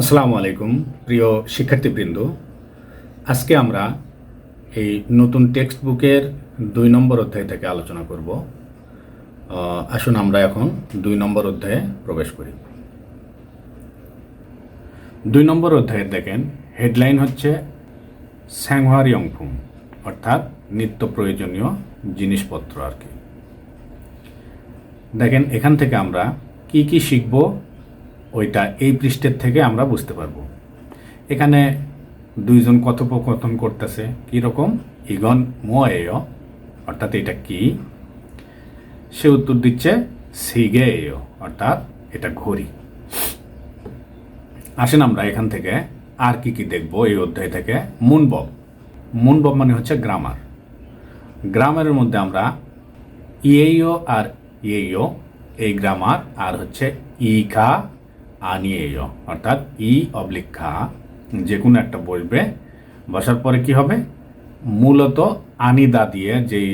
আসসালামু আলাইকুম, প্রিয় শিক্ষার্থীবৃন্দ। আজকে আমরা এই নতুন টেক্সট বুকের দুই নম্বর অধ্যায় থেকে আলোচনা করব। আসুন আমরা এখন দুই নম্বর অধ্যায়ে প্রবেশ করি। দুই নম্বর অধ্যায়ে দেখেন, হেডলাইন হচ্ছে স্যাংহার ইয়ংফুম, অর্থাৎ নিত্য প্রয়োজনীয় জিনিসপত্র আর কি। দেখেন, এখান থেকে আমরা কি কি শিখব ওইটা এই পৃষ্ঠের থেকে আমরা বুঝতে পারব। এখানে দুইজন কথোপকথন করতেছে কীরকম ইগন মোয়েয়, অর্থাৎ এটা কি? সে উত্তর দিচ্ছে, সিগেয়, অর্থাৎ এটা ঘড়ি। আসেন আমরা এখান থেকে আর কি কি দেখব এই অধ্যায় থেকে। মুনবব। মুনবব মানে হচ্ছে গ্রামার। গ্রামারের মধ্যে আমরা ইয়েইও আর ইয়েইও এই গ্রামার, আর হচ্ছে ই খা আনিয়েয় অর্থাৎ ই অবলিক খা যে কোনো একটা বসবে। বসার পরে কি হবে? মূলত আনিদা দিয়ে যেই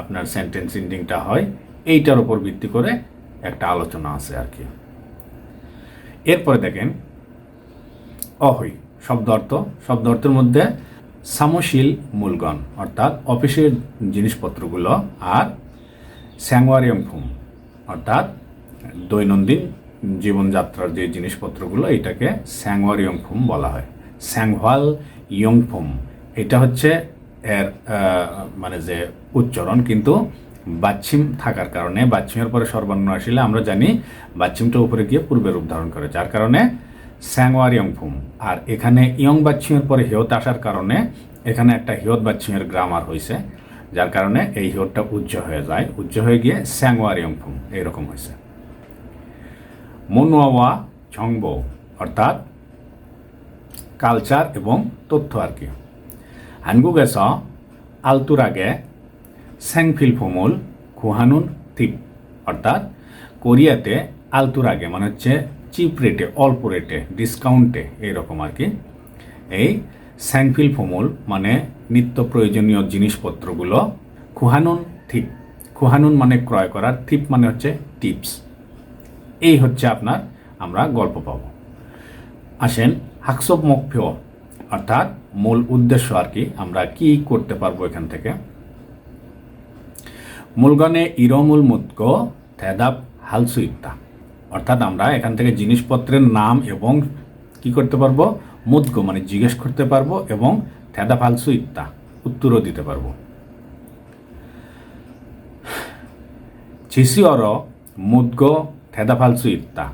আপনার সেন্টেন্স ইন্ডিংটা হয়, এইটার উপর ভিত্তি করে একটা আলোচনা আছে আর কি। এরপরে দেখেন, অহই, শব্দ অর্থ। শব্দ অর্থের মধ্যে সামশীল মূলগণ, অর্থাৎ অফিসের জিনিসপত্রগুলো আর স্যাংওয়ারিয়াম ফুম অর্থাৎ দৈনন্দিন জীবনযাত্রার যে জিনিসপত্রগুলো, এটাকে স্যাংওয়ারিয়ং ফুম বলা হয়। স্যাংহওয়াল ইয়ংফুম, এটা হচ্ছে এর মানে যে উচ্চারণ, কিন্তু বাচ্ছিম থাকার কারণে, বাচ্ছিমের পরে সর্বর্ণ আসলে আমরা জানি বাচ্ছিমটা উপরে গিয়ে পূর্বে রূপ ধারণ করে, যার কারণে স্যাংওয়ার ইয়ং ফুম আর এখানে ইয়ং বাচ্ছিমের পরে হিয়ত আসার কারণে এখানে একটা হিয়ত বাচ্ছিমের গ্রামার হয়েছে যার কারণে এই হিয়তটা উজ্জ হয়ে যায় উজ্জ্ব হয়ে গিয়ে স্যাংওয়ার ইয়ং ফুম এইরকম হয়েছে মনোয়া ছংব অর্থাৎ কালচার এবং তথ্য আর কি। হানগুগেস আলতুরাগে স্যাংফিল ফমুল খুহানুন থিপ, অর্থাৎ কোরিয়াতে আলতুরাগে মানে হচ্ছে চিপ রেটে, অল্প রেটে ডিসকাউন্টে এইরকম আর কি। এই স্যাংফিল ফমুল মানে নিত্য প্রয়োজনীয় জিনিসপত্রগুলো খুহানুন থিপ। খুহানুন মানে ক্রয় করার, থিপ মানে হচ্ছে টিপস। এই হচ্ছে আপনার আমরা গল্প পাব। আসেন হাকসব মকফেও অর্থাৎ মূল উদ্দেশ্য আর কি, আমরা কি করতে পারব এখান থেকে? মূলগণে ইরমুল মুদক থেদাব হালসু ইত্যা অর্থাৎ আমরা এখান থেকে জিনিসপত্রের নাম এবং কি করতে পারব? মুদ্গ মানে জিজ্ঞেস করতে পারব এবং থেদা ফালসু ইত্তা উত্তরও দিতে পারব। ছিসি অর মুদগ থেদাফালসু ইত্তা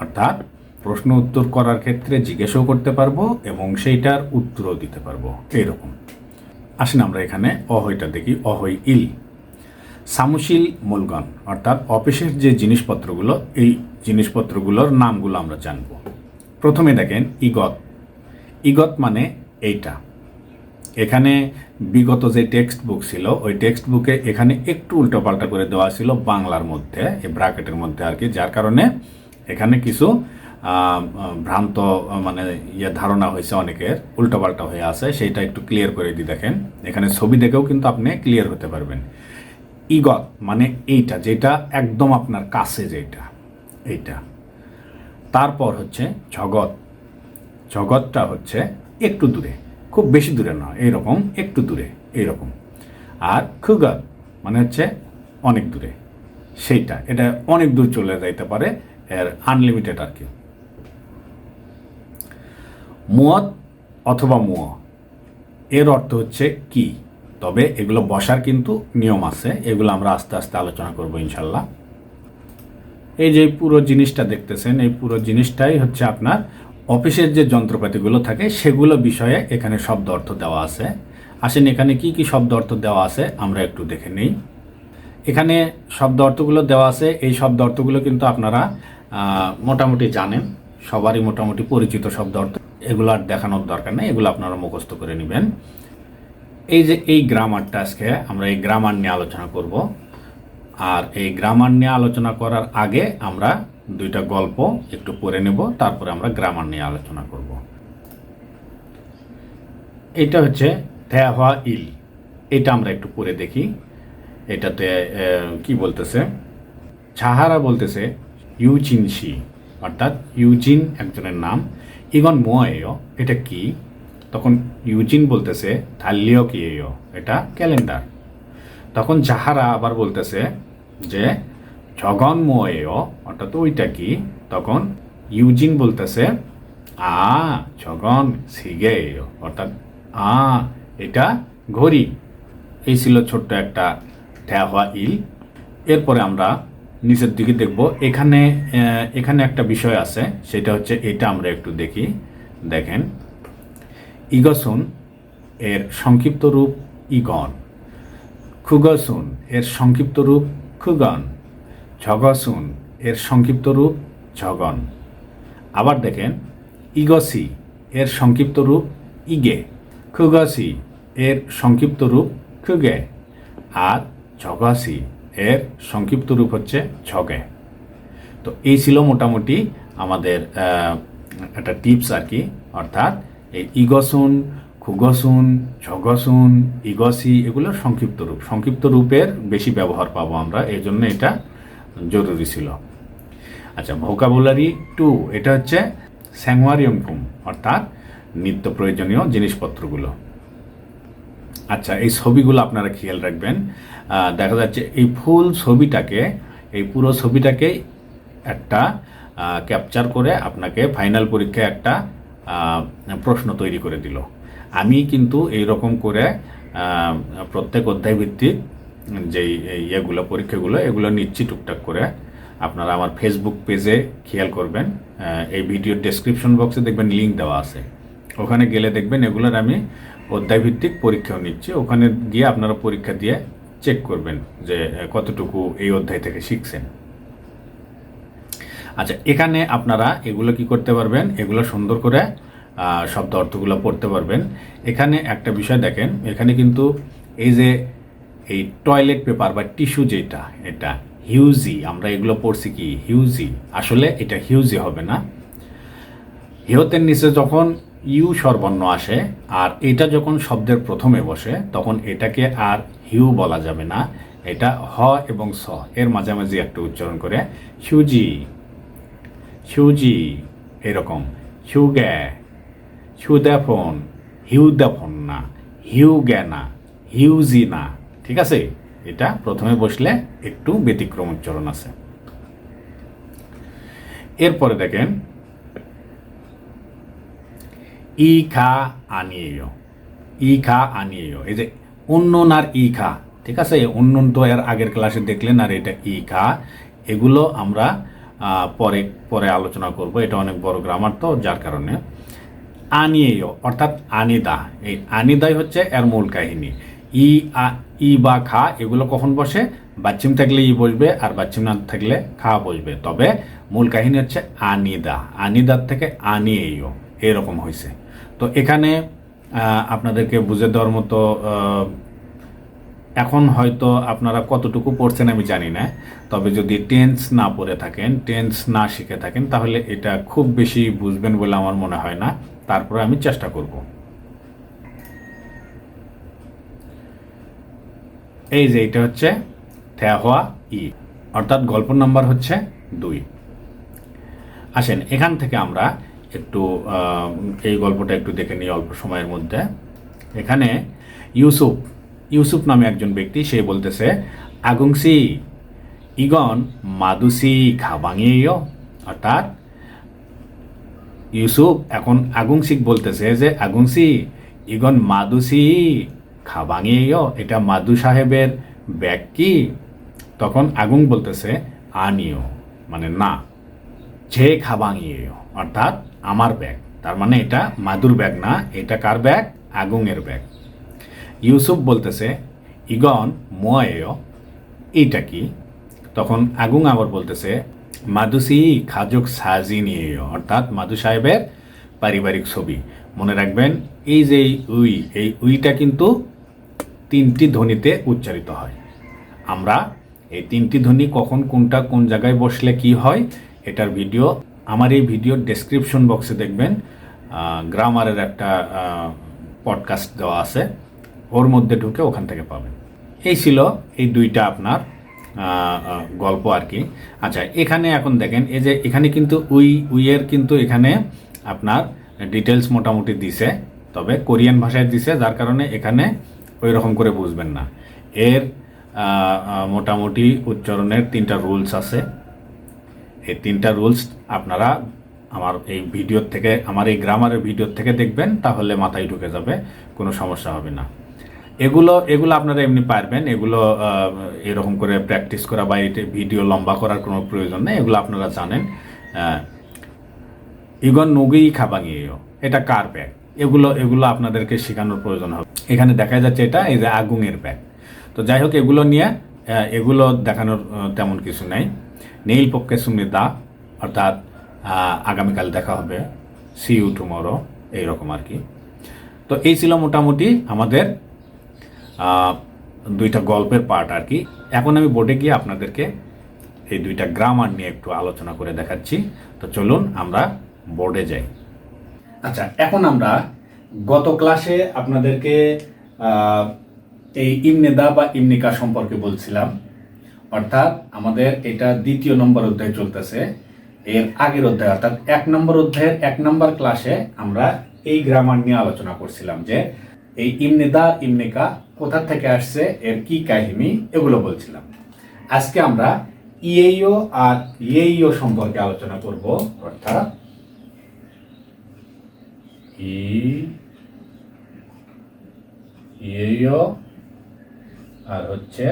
অর্থাৎ প্রশ্ন উত্তর করার ক্ষেত্রে জিজ্ঞেসও করতে পারব এবং সেইটার উত্তরও দিতে পারব। এইরকম। আসেন আমরা এখানে অহইটা দেখি, অহই ইল। সামুশীল মূলগণ অর্থাৎ অফিসের যে জিনিসপত্রগুলো, এই জিনিসপত্রগুলোর নামগুলো আমরা জানব। প্রথমে দেখেন ইগত। ইগত মানে এইটা। এখানে বিগত যে টেক্সট বুক ছিল, ওই টেক্সট বুকে এখানে একটু উল্টোপাল্টা করে দেওয়া ছিল বাংলার মধ্যে, এই ব্র্যাকেটের মধ্যে আর কি, যার কারণে এখানে কিছু ভ্রান্ত মানে ইয়ে ধারণা হয়েছে অনেকের, উল্টোপাল্টা হয়ে আছে, সেইটা একটু ক্লিয়ার করে দিই দেখেন। এখানে ছবি দেখেও কিন্তু আপনি ক্লিয়ার হতে পারবেন। ইগত মানে এইটা, যেটা একদম আপনার কাছে যেটা, এইটা। তারপর হচ্ছে জগৎ জগৎটা হচ্ছে একটু দূরে। খুব বেশি দূরে নয়, এইরকম, একটু দূরে, এইরকম। আর খুগত মানে হচ্ছে অনেক দূরে, সেইটা, এটা অনেক দূর চলে যাইতে পারে এর আনলিমিটেড আর কি। মুয়ত অথবা মুয়, এর অর্থ হচ্ছে কি? তবে এগুলো বসার কিন্তু নিয়ম আছে, এগুলো আমরা আস্তে আস্তে আলোচনা করব ইনশাল্লাহ। এই যে পুরো জিনিসটা দেখতেছেন, এই পুরো জিনিসটাই হচ্ছে আপনার অফিসের যে যন্ত্রপাতিগুলো থাকে, সেগুলো বিষয়ে এখানে শব্দ অর্থ দেওয়া আছে। আসেন, এখানে কি কি শব্দ অর্থ দেওয়া আছে আমরা একটু দেখে নিই। এখানে শব্দ অর্থগুলো দেওয়া আছে। এই শব্দ অর্থগুলো কিন্তু আপনারা মোটামুটি জানেন। সবারই মোটামুটি পরিচিত শব্দ অর্থ। এগুলো আর দেখানোর দরকার নেই। এগুলো আপনারা মুখস্থ করে নেবেন। এই যে এই গ্রামারটা আজকে আমরা এই গ্রামার নিয়ে আলোচনা করব। আর এই গ্রামার নিয়ে আলোচনা করার আগে আমরা দুইটা গল্প একটু পড়ে নেব, তারপরে আমরা গ্রামার নিয়ে আলোচনা করব। এটা হচ্ছে থেহা ইল। এটা আমরা একটু পড়ে দেখি। এটাতে কি বলতেছে? ছাহারা বলতেছে ইউচিনশি অর্থাৎ ইউজিন একজনের নাম। ইগন মোয়েও এটা কি? তখন ইউজিন বলতেছে থাল্লিও কি এটা ক্যালেন্ডার। তখন যাহারা আবার বলতেছে যে জগন মোয়েও অর্থাৎ ওইটা কি? তখন ইউজিন বলতেছে, আ, জগন সিগে অর্থাৎ আ, এটা ঘড়ি। এই ছিল ছোট্ট একটা ঠেয়া ইল। এরপরে আমরা নিচের দিকে দেখব। এখানে এখানে একটা বিষয় আছে, সেটা হচ্ছে এটা আমরা একটু দেখি। দেখেন, ইগসুন এর সংক্ষিপ্ত রূপ ইগন। খুগসুন এর সংক্ষিপ্ত রূপ খুগন। ঝগসুন, এর সংক্ষিপ্ত রূপ ঝগন। আবার দেখেন, ইগসি, এর সংক্ষিপ্ত রূপ ইগে। খুগসি, এর সংক্ষিপ্ত রূপ খুগে। আর ঝগাসি, এর সংক্ষিপ্ত রূপ হচ্ছে ঝগে। তো এই ছিল মোটামুটি আমাদের একটা টিপস আর কি। অর্থাৎ এই ইগসুন, খুগসুন, ঝগসুন, ইগসি এগুলোর সংক্ষিপ্ত রূপ। সংক্ষিপ্ত রূপের বেশি ব্যবহার পাবো আমরা, এই জন্য এটা জরুরি ছিল। আচ্ছা ভোকাবুলারি টু এটা হচ্ছে স্যাংওয়ারিয়ংফুম অর্থাৎ নিত্য প্রয়োজনীয় জিনিসপত্রগুলো। আচ্ছা এই ছবিগুলো আপনারা খেয়াল রাখবেন। দেখা যাচ্ছে এই ফুল ছবিটাকে, এই পুরো ছবিটাকে একটা ক্যাপচার করে আপনাকে ফাইনাল পরীক্ষায় একটা প্রশ্ন তৈরি করে দিল। আমি কিন্তু এই রকম করে প্রত্যেক অধ্যায় ভিত্তিক যেই ইয়েগুলো পরীক্ষাগুলো, এগুলো নিচ্ছি টুকটাক করে। আপনারা আমার ফেসবুক পেজে খেয়াল করবেন। এই ভিডিও ডেসক্রিপশন বক্সে দেখবেন লিঙ্ক দেওয়া আছে। ওখানে গেলে দেখবেন এগুলোর আমি অধ্যায়ভিত্তিক পরীক্ষাও নিচ্ছি। ওখানে গিয়ে আপনারা পরীক্ষা দিয়ে চেক করবেন যে কতটুকু এই অধ্যায় থেকে শিখছেন। আচ্ছা এখানে আপনারা এগুলো কি করতে পারবেন? এগুলো সুন্দর করে শব্দ অর্থগুলো পড়তে পারবেন। এখানে একটা বিষয় দেখেন। এখানে কিন্তু এই যে এই টয়লেট পেপার বা টিস্যু যেটা, এটা হিউজি আমরা এগুলো পড়ছি কি হিউজি আসলে এটা হিউজি হবে না। হিয়তের নিচে যখন ইউ স্বরবর্ণ আসে, আর এটা যখন শব্দের প্রথমে বসে, তখন এটাকে আর হিউ বলা যাবে না। এটা হ এবং স, এর মাঝামাঝি একটা উচ্চারণ করে হিউজি হিউজি এরকম। হিউগ্যা হিউদ্যাফোন হিউদ্যাফোন না হিউ হিউগ্যা না হিউজি না। ঠিক আছে? এটা প্রথমে বসলে একটু ব্যতিক্রম উচ্চারণ আছে। এরপরে দেখেন ই খা আনিয়েও ই খা আনিয়েও এই যে উন্নন আর ই খা ঠিক আছে? উন্নন তো এর আগের ক্লাসে দেখলেন, আর এটা ই খা এগুলো আমরা পরে পরে আলোচনা করব। এটা অনেক বড় গ্রামার তো, যার কারণে। আনিয়েও অর্থাৎ আনিদা। এই আনিদাই হচ্ছে এর মূল কাহিনী। ই, আ, ই বা খা, এগুলো কখন বসে? বাচ্চিম থাকলে ই বসবে আর বাচ্চিম না থাকলে খা বসবে। তবে মূল কাহিনী হচ্ছে আনিদা। আনিদার থেকে আনিয়েও। এরকম হয়েছে তো এখানে আপনাদেরকে বুঝে দেওয়ার মতো এখন হয়তো আপনারা কতটুকু পড়ছেন আমি জানি না। তবে যদি টেন্স না পড়ে থাকেন টেন্স না শিখে থাকেন, তাহলে এটা খুব বেশি বুঝবেন বলে আমার মনে হয় না। তারপরে আমি চেষ্টা করব। এই যে এটা হচ্ছে থেহোয়া ই, অর্থাৎ গল্প নাম্বার হচ্ছে দুই। আসেন, এখান থেকে আমরা একটু এই গল্পটা একটু দেখে নিই অল্প সময়ের মধ্যে। এখানে ইউসুফ ইউসুফ নামে একজন ব্যক্তি, সে বলতেছে, আগুংসি ইগন মাদুসি খাবাঙিও অর্থাৎ ইউসুফ এখন আগুংসিক বলতেছে যে, আগুংসি ইগন মাদুসি খাবাঙিও এটা মাদু সাহেবের ব্যাগ কি? তখন আগুং বলতেছে, আনিও মানে না, যে খাবাঙিয়েও, অর্থাৎ আমার ব্যাগ। তার মানে এটা মাদুর ব্যাগ না, এটা কার ব্যাগ? আগুংয়ের ব্যাগ। ইউসুফ বলতেছে ইগন মোয়েও এইটা কি? তখন আগুং আবার বলতেছে, মাদুসি খাজক সাজি নিয়ে অর্থাৎ মাদু সাহেবের পারিবারিক ছবি। মনে রাখবেন, এই যে উই, এই উইটা কিন্তু তিনটি ধ্বনিতে উচ্চারিত হয়। আমরা এই তিনটি ধ্বনি কখন, কোনটা, কোন জায়গায় বসলে কি হয়, এটার ভিডিও আমার এই ভিডিওর ডেসক্রিপশন বক্সে দেখবেন। গ্রামারের একটা পডকাস্ট দেওয়া আছে। ওর মধ্যে ঢুকে ওখান থেকে পাবেন। এই ছিল এই দুইটা আপনার গল্প আর কি। আচ্ছা এখানে এখন দেখেন, এই যে এখানে কিন্তু উই, উইয়ের কিন্তু এখানে আপনার ডিটেলস মোটামুটি দিছে, তবে কোরিয়ান ভাষায় দিছে, যার কারণে এখানে ওই রকম করে বুঝবেন না। এর মোটামুটি উচ্চারণের তিনটা রুলস আছে। এই তিনটা রুলস আপনারা আমার এই ভিডিওর থেকে, আমার এই গ্রামারের ভিডিওর থেকে দেখবেন, তাহলে মাথায় ঢুকে যাবে, কোনো সমস্যা হবে না। এগুলো এগুলো আপনারা এমনি পারবেন, এগুলো এরকম করে প্র্যাকটিস করা বা এটা ভিডিও লম্বা করার কোনো প্রয়োজন নেই, এগুলো আপনারা জানেন। ইগন নগেই খাবাঙিয়েও। এটা কার ব্যাগ এগুলো এগুলো আপনাদেরকে শেখানোর প্রয়োজন হবে। এখানে দেখা যাচ্ছে এটা, এই যে আগুনের ব্যাগ। তো যাই হোক, এগুলো নিয়ে এগুলো দেখানোর তেমন কিছু নাই। নীল পক্ষে সুমিদা অর্থাৎ আগামীকাল দেখা হবে। সি ইউ টুমরো এইরকম আর কি। তো এই ছিল মোটামুটি আমাদের দুইটা গল্পের পার্ট আর কি। এখন আমি বোর্ডে গিয়ে আপনাদেরকে এই দুইটা গ্রামার নিয়ে একটু আলোচনা করে দেখাচ্ছি। তো চলুন আমরা বোর্ডে যাই। আচ্ছা এখন আমরা গত ক্লাসে আপনাদেরকে এই ইমনেদা বা ইমনিকা সম্পর্কে বলছিলাম। অর্থাৎ আমাদের এটা দ্বিতীয় নম্বর অধ্যায় চলতেছে, এর আগের অধ্যায়, অর্থাৎ এক নম্বর অধ্যায়ের এক নম্বর ক্লাসে আমরা এই গ্রামার নিয়ে আলোচনা করছিলাম যে এই ইমনেদা ইমনিকা কোথা থেকে আসছে, এর কি কাহিনী, এগুলো বলছিলাম। আজকে আমরা ইয়েইও আর ইয়েইও সম্পর্কে আলোচনা করব, অর্থাৎ ই ইয়েইও আর হচ্ছে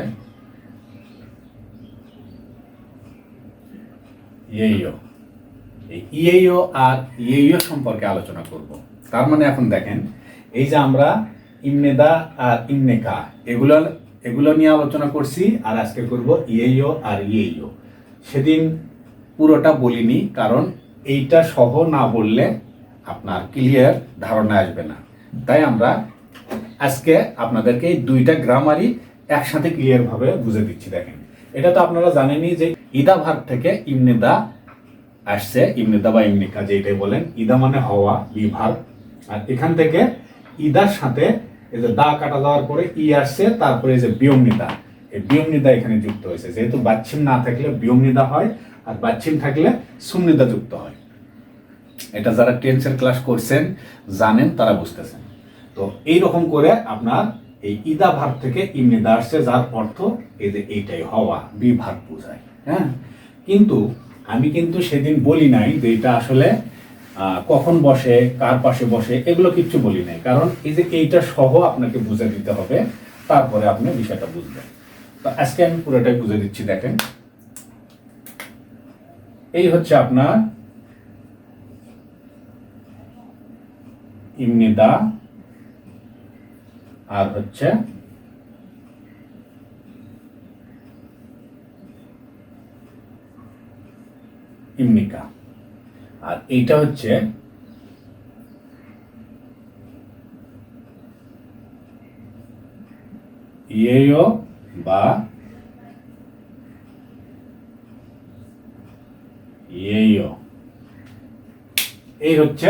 ইয়েইও এই ইয়েইও আর ইয়েইও সম্পর্কে আলোচনা করব। তার মানে এখন দেখেন, এই যে আমরা ইমনেদা আর ইমনেকা, এগুলো এগুলো নিয়ে আলোচনা করছি, আর আজকে করব ইয়েইও আর ইয়েইও সেদিন পুরোটা বলিনি, কারণ এইটা সহ না বললে আপনার ক্লিয়ার ধারণা আসবে না। তাই আমরা আজকে আপনাদেরকে এই দুইটা গ্রামারই একসাথে ক্লিয়ার ভাবে বুঝে দিচ্ছি, দেখেন। এটা তো আপনারা জানেনই যে ইদা ভাগ থেকে ইমনেদা আসছে ইমনেদা বা ইমনিকা যেটাই বলেন, ইদা মানে হওয়া বিভাগ আর এখান থেকে ইদার সাথে এই যে দা কাটা যাওয়ার পরে ই আসছে, তারপরে এই যে বিয়মনিদা। এই বিয়মনিদা এখানে যুক্ত হয়েছে। যেহেতু বাচ্ছিম না থাকলে বিয়মনিদা হয়, আর বাচ্ছিম থাকলে সুমনিদা যুক্ত হয়। এটা যারা টেন্সের ক্লাস করছেন, জানেন, তারা বুঝতেছেন। তো এই রকম করে আপনার এই ইদা ভাগ থেকে ইমনিদা আসছে যার অর্থ এই যে এইটাই হওয়া বিভাগ বোঝায় হ্যাঁ? কিন্তু আমি কিন্তু সেদিন বলি নাই যে এটা আসলে কখন বসে, কার পাশে বসে, এগুলো কিচ্ছু বলি নাই। কারণ এই যে এইটা সহ আপনাকে বুঝে দিতে হবে, তারপরে আপনি বিষয়টা বুঝবেন। তো আজকে আমি পুরোটাই বুঝে দিচ্ছি, দেখেন। এই হচ্ছে আপনার ইমনিদা আর হচ্ছে ইমনিকা আর এইটা হচ্ছে ইয়েও বা ইয়েও এই হচ্ছে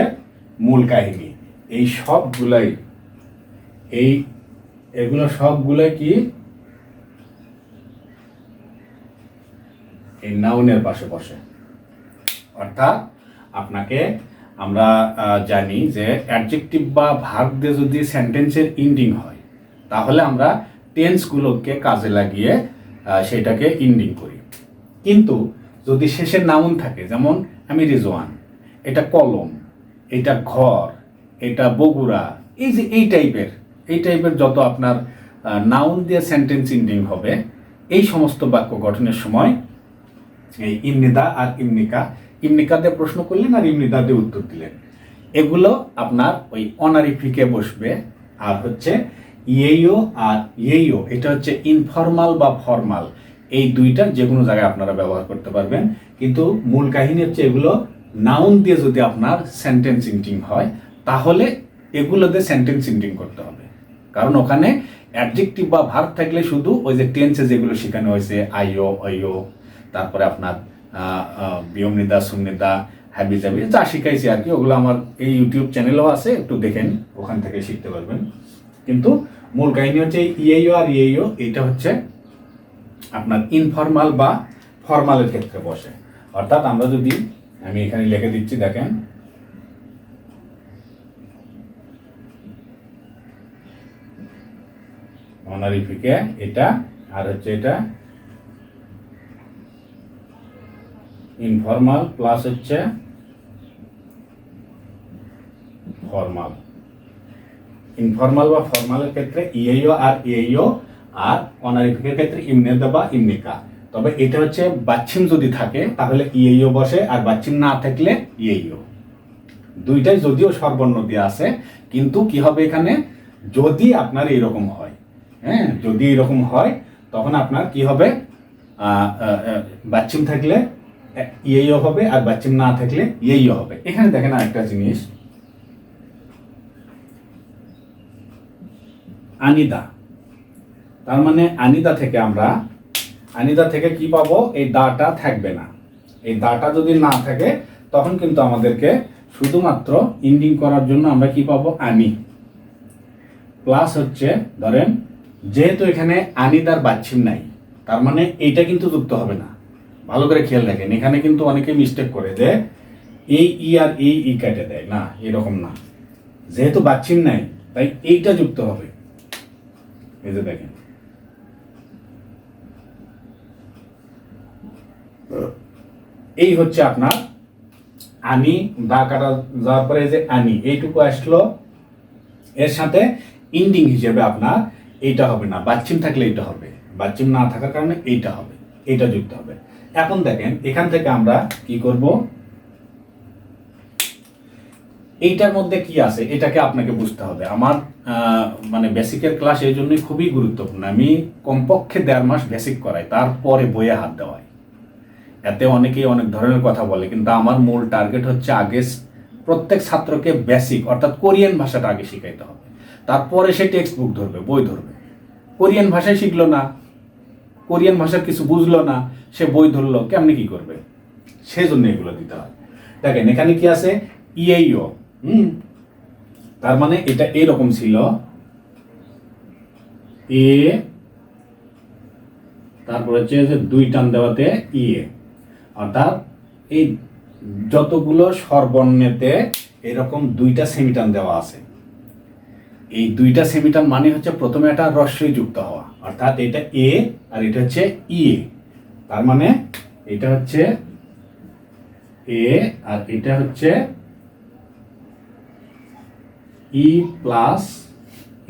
মূল কাহিনী এই সবগুলাই, এই এগুলো সবগুলাই কি? এই নাউনের পাশে বসে অর্থাৎ আপনাকে আমরা জানি যে অ্যাডজেক্টিভ বা ভার্ব দিয়ে যদি সেন্টেন্সের ইন্ডিং হয়, তাহলে আমরা টেন্সগুলোকে কাজে লাগিয়ে সেটাকে ইন্ডিং করি। কিন্তু যদি শেষের নাউন থাকে, যেমন আমি রিজওয়ান, এটা কলম, এটা ঘর এটা বগুড়া, এই যে এই টাইপের এই টাইপের যত আপনার নাউন দিয়ে সেন্টেন্স ইন্ডিং হবে, এই সমস্ত বাক্য গঠনের সময় এই ইমনিদা আর ইমনিকা ইমনিকা দিয়ে প্রশ্ন করলেন আর ইমনিদা দিয়ে উত্তর দিলেন। এগুলো আপনার ওই অনারি ফিকে বসবে, আর হচ্ছে ইয়েইও আর ইয়েইও, এটা হচ্ছে ইনফর্মাল বা ফর্মাল এই দুইটা যে কোনো জায়গায় আপনারা ব্যবহার করতে পারবেন। কিন্তু মূল কাহিনী হচ্ছে এগুলো নাউন দিয়ে যদি আপনার সেন্টেন্স ইন্টিং হয় তাহলে এগুলোতে সেন্টেন্স ইন্টিং করতে হবে। কারণ ওখানে অ্যাডজেক্টিভ বা ভার্ব থাকলে শুধু ওই যে টেন্সে যেগুলো শেখানো হয়েছে, আইও আইও তারপরে আপনার বিয়মনিদা সুমনিদা হ্যাবি জাবি, যা শিখাইছি আর কি, ওগুলো আমার এই ইউটিউব চ্যানেলও আছে, একটু দেখেন, ওখান থেকে শিখতে পারবেন। কিন্তু মূল কাহিনী হচ্ছে ইয়েইও আর ইয়েইও এইটা হচ্ছে আপনার ইনফর্মাল বা ফর্মালের ক্ষেত্রে বসে। অর্থাৎ আমরা যদি, আমি এখানে লিখে দিচ্ছি, দেখেন অনারিফিকে এটা, আর হচ্ছে এটা ইনফর্মাল প্লাস হচ্ছে ফর্মাল ইনফর্মাল বা ফর্মালের ক্ষেত্রে ইএইও আর ইএইও আর অনারিফিকের ক্ষেত্রে ইমনেদা বা ইমনিকা। তবে এটা হচ্ছে বাচ্চিম যদি থাকে, তাহলে ইএইও বসে আর বাচ্চিম না থাকলে ইএইও। দুইটাই যদিও সর্বর্ণ দিয়ে আছে, কিন্তু কি হবে এখানে? যদি আপনার এরকম হয় হ্যাঁ যদি এরকম হয়, তখন আপনার কি হবে? বাচ্চিম থাকলে ইয়েও হবে আর বাচ্চিম না থাকলে ইয়েইও হবে। এখানে দেখেন আরেকটা জিনিস। আনিদা। তার মানে আনিদা থেকে আমরা, আনিদা থেকে কি পাবো? এই দাটা থাকবে না। এই দাটা যদি না থাকে, তখন কিন্তু আমাদেরকে শুধুমাত্র ইন্ডিং করার জন্য আমরা কি পাবো? আনি। প্লাস হচ্ছে, ধরেন যেহেতু এখানে আনিদার বাচ্ছিম নাই, তার মানে এইটা কিন্তু যুক্ত হবে না। ভালো করে খেয়াল রাখেন, এখানে কিন্তু অনেকে মিস্টেক করে যে এই ই আর এই ই কেটে দেয়। না, এরকম না। যেহেতু বাচ্ছিম নাই, তাই এইটা যুক্ত হবে। এই যে দেখেন। এই হচ্ছে আপনার আনি, দা কাটা যাওয়ার পরে যে আনি, এইটুকু আসলো। এর সাথে ইন্ডিং হিসেবে আপনার এইটা হবে না। বাচ্চিম থাকলে এইটা হবে। বাচ্চিম না থাকার কারণে এইটা হবে। এইটা যুক্ত হবে। এখন দেখেন, এখান থেকে আমরা কি করব? এইটার মধ্যে কি আছে? এটাকে আপনাকে বুঝতে হবে। আমার মানে বেসিকের ক্লাস এই জন্যই খুবই গুরুত্বপূর্ণ। আমি কমপক্ষে দেড় মাস বেসিক করাই, তারপরে বইয়ে হাত দেওয়াই। এতে অনেকেই অনেক ধরনের কথা বলে, কিন্তু আমার মূল টার্গেট হচ্ছে আগে প্রত্যেক ছাত্রকে বেসিক অর্থাৎ কোরিয়ান ভাষাটা আগে শিখাইতে হবে। তারপরে সে টেক্সট বুক ধরবে, বই ধরবে। কোরিয়ান ভাষায় শিখলো না, কোরিয়ান ভাষার কিছু বুঝলো না, সে বই ধরলো, কেমনি কি করবে? সেই জন্য এগুলো দিতে হয়। দেখেন, এখানে কি আছে? ইএইও হুম? তার মানে এটা এরকম ছিল। এ, তারপর হচ্ছে যে দুই টান দেওয়াতে ইয়ে অর্থাৎ এই যতগুলো স্বরবর্ণেতে এরকম দুইটা সেমিটান দেওয়া আছে। এই দুইটা সেমিটার মানে হচ্ছে প্রথমে একটা রস্যই যুক্ত হওয়া। অর্থাৎ এটা এ আর এটা হচ্ছে ইয়ে তার মানে এটা হচ্ছে এ আর এটা হচ্ছে ই প্লাস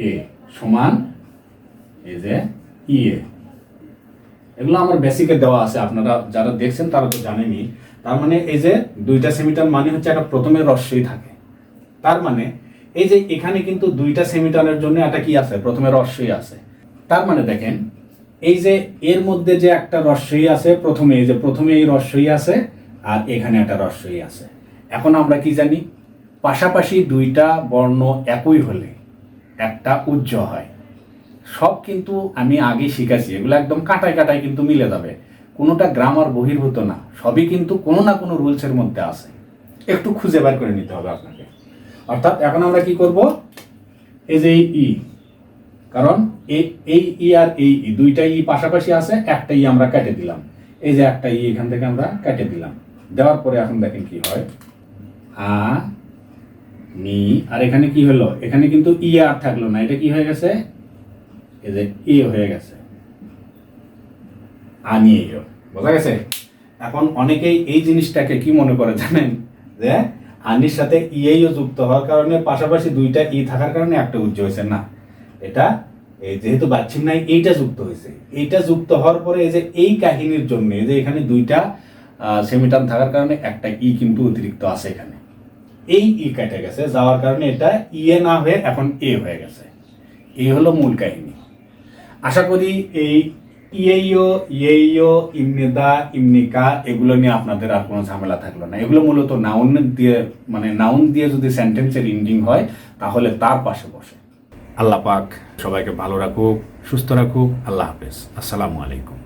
এ সমান এই যে ইয়ে এগুলো আমার বেসিকে দেওয়া আছে, আপনারা যারা দেখছেন তারা তো জানেনই। তার মানে এই যে দুইটা সেমিটার মানে হচ্ছে একটা প্রথমে রস্যই থাকে। তার মানে এই যে এখানে কিন্তু দুইটা সেমিটারের জন্য একটা কি আছে? প্রথমে রস্যই আছে। তার মানে দেখেন, এই যে এর মধ্যে যে একটা রস্যই আছে, প্রথমে এই যে প্রথমে এই রস্যই আছে, আর এখানে একটা রস্যই আছে। এখন আমরা কি জানি? পাশাপাশি দুইটা বর্ণ একই হলে একটা উজ্জ হয়। সব কিন্তু আমি আগে শিখেছি এগুলো একদম কাটায় কাটায় কিন্তু মিলে যাবে। কোনোটা গ্রামার বহির্ভূত না, সবই কিন্তু কোনো না কোনো রুলসের মধ্যে আছে। একটু খুঁজে বের করে নিতে হবে আপনাকে। অর্থাৎ এখন আমরা কি করব? এই যে ই, কারণ এই ই আর এই ই দুইটা ই পাশাপাশি আছে, একটা ই আমরা কেটে দিলাম। এই যে একটা ই এখান থেকে আমরা কেটে দিলাম। দেওয়ার পরে এখন দেখেন কি হয়। আ, নি, আর এখানে কি হলো? এখানে কিন্তু ই আর থাকল না। এটা কি হয়ে গেছে? এই যে এ হয়ে গেছে। আনিয়েও বোঝা গেছে? এখন অনেকেই এই জিনিসটাকে কি মনে করে জানেন? যে আনির সাথে ইয়েও যুক্ত হওয়ার কারণে পাশাপাশি দুইটা ই থাকার কারণে একটা উজ্জ্ব হয়েছে। না, এটা যেহেতু বাচ্চিম নাই, এইটা যুক্ত হয়েছে। এইটা যুক্ত হওয়ার পরে এই যে এই কাহিনীর জন্য যে এখানে দুইটা সেমিটান থাকার কারণে একটা ই কিন্তু অতিরিক্ত আছে এখানে। এই ই কেটে গেছে, যাওয়ার কারণে এটা ইয়ে না হয়ে এখন এ হয়ে গেছে। এই হলো মূল কাহিনী। আশা করি এই ইয়েইও ইয়েইও, ইমনেদা, ইমনিকা, এগুলো নিয়ে আপনাদের আর কোনো ঝামেলা থাকল না। এগুলো মূলত নাউন দিয়ে মানে নাউন দিয়ে যদি সেন্টেন্সের ইন্ডিং হয়, তাহলে তার পাশে বসে। আল্লাহ পাক সবাইকে ভালো রাখুক, সুস্থ রাখুক, আল্লাহ হাফেজ। আসসালামু আলাইকুম।